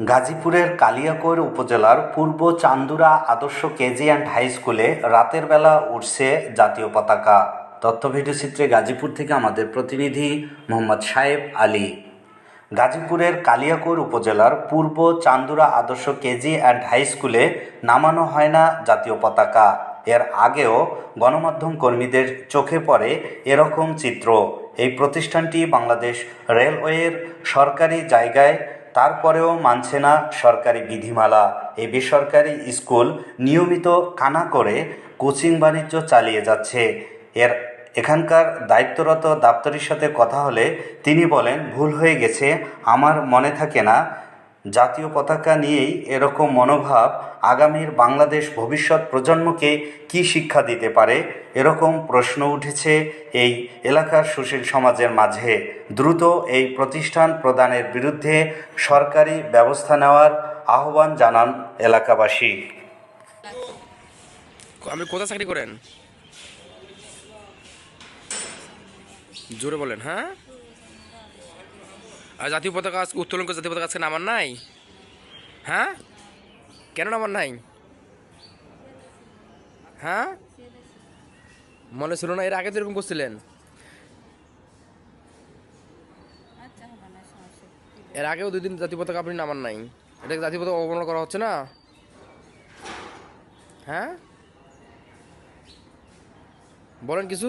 গাজীপুরের কালিয়াকৈর উপজেলার পূর্ব চান্দুরা আদর্শ কেজি অ্যান্ড হাই স্কুলে রাতের বেলা উঠছে জাতীয় পতাকা। তথ্য ভিডিওচিত্রে গাজীপুর থেকে আমাদের প্রতিনিধি মোহাম্মদ সাহেব আলী। গাজীপুরের কালিয়াকৈর উপজেলার পূর্ব চান্দুরা আদর্শ কেজি অ্যান্ড হাই স্কুলে নামানো হয় না জাতীয় পতাকা। এর আগেও গণমাধ্যম কর্মীদের চোখে পড়ে এরকম চিত্র। এই প্রতিষ্ঠানটি বাংলাদেশ রেলওয়ের সরকারি জায়গায় তারপরেও মানছে না সরকারি বিধিমালা। এই বেসরকারি স্কুল নিয়মিত কানা করে কোচিং বাণিজ্য চালিয়ে যাচ্ছে। এর এখানকার দায়িত্বরত দাপ্তরির সাথে কথা হলে তিনি বলেন, ভুল হয়ে গেছে, আমার মনে থাকে না। জাতীয় পতাকা নিয়েই এরকম মনোভাব আগামীর বাংলাদেশ ভবিষ্যৎ প্রজন্মকে কী শিক্ষা দিতে পারে এরকম প্রশ্ন উঠেছে এই এলাকার সুশীল সমাজের মাঝে। দ্রুত এই প্রতিষ্ঠান প্রদানের বিরুদ্ধে সরকারি ব্যবস্থা নেওয়ার আহ্বান জানান এলাকাবাসী। আপনি কোথায় চাকরি করেন? জোরে বলেন হ্যাঁ? আর জাতীয় পতাকা আজকে উত্তোলন করে জাতীয় পতাকা আজকে নামার নাই? হ্যাঁ? কেন নামার নাই? হ্যাঁ? মনে ছিল না এর আগে তো এরকম করছিলেন? এর আগেও দুই দিন জাতীয় পতাকা আপনি নামান নাই। এটাকে জাতীয় পতাকা অবমাননা করা হচ্ছে না? হ্যাঁ? বলেন কিছু।